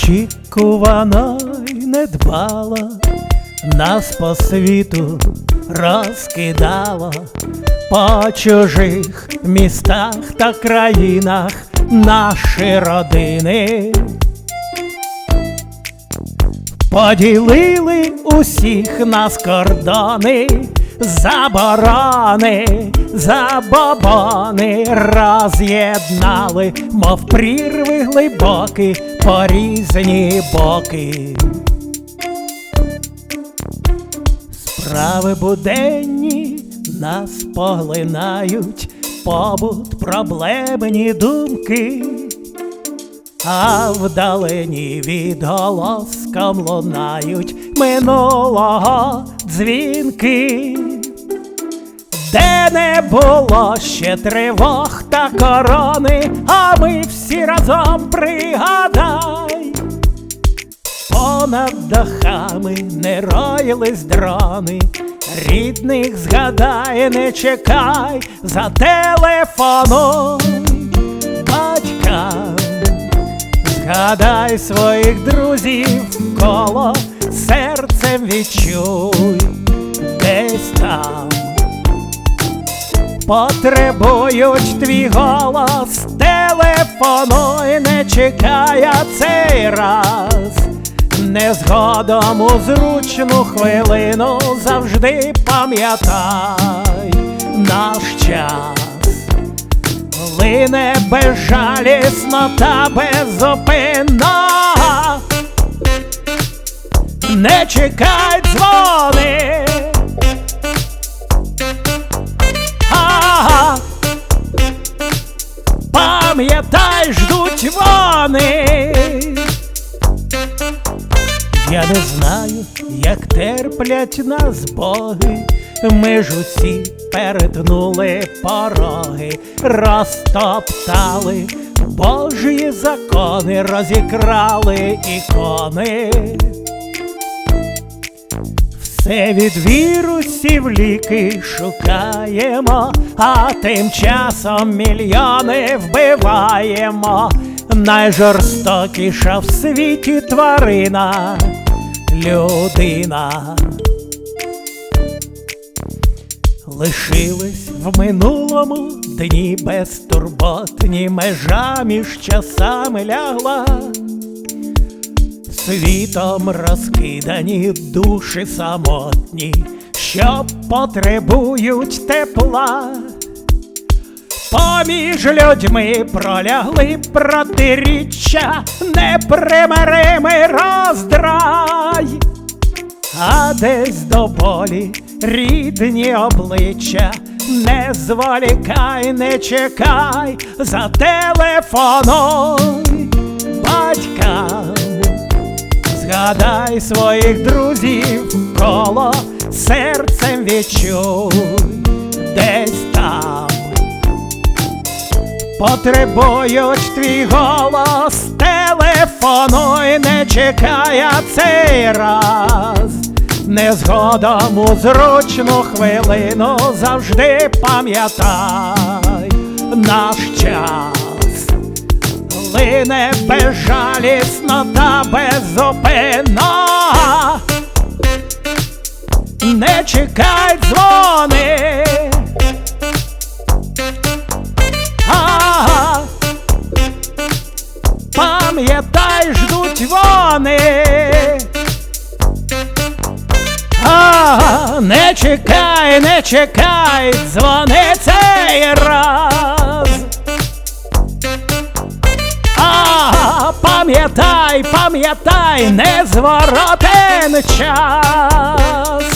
Неочікувано й недбало, нас по світу розкидало, по чужих містах та країнах наші родини. Поділили усіх нас кордони, заборони, забобони роз'єднали, мов прірви глибокі по різні боки. Справи буденні нас поглинають, побут, проблемні думки. А вдалині відголоском лунають минулого дзвінки, де не було ще тривог та корони, а ми всі разом пригадай, понад дахами не роїлись дрони, рідних згадай, не чекай за телефоном батькам. Згадай своїх друзів коло серцем відчуй десь там. Потребують твій голос, телефонуй, не чекай а цей раз. Не згодом у зручну хвилину завжди пам'ятай наш час. Лине безжалісно та беззупинно Не чекай дзвони Ага. Пам'ятай, ждуть не знаю, як терплять нас боги, ми ж усі перетнули пороги, розтоптали Божі закони, розікрали ікони. Все від вірусів ліки шукаємо, а тим часом мільйони вбиваємо. Найжорстокіша в світі тварина людина. Лишились в минулому дні безтурботні, межа між часами лягла. Світом розкидані душі самотні, що потребують тепла. Поміж людьми пролягли протиріччя, непримиримий роздрай, а десь до болі рідні обличчя, не зволікай, не чекай за телефоном батькам. Згадай своїх друзів коло серцем відчуй десь там. Потребують твій голос, телефонуй, не чекай а цей раз. Не згодом у зручну хвилину завжди пам'ятай. Наш час лине безжалісно та беззупинно Не чекай дзвони. Ага. Пам'ятай, ждуть вони Не чекай, не чекай, дзвони цей раз а, пам'ятай, пам'ятай, незворотен час.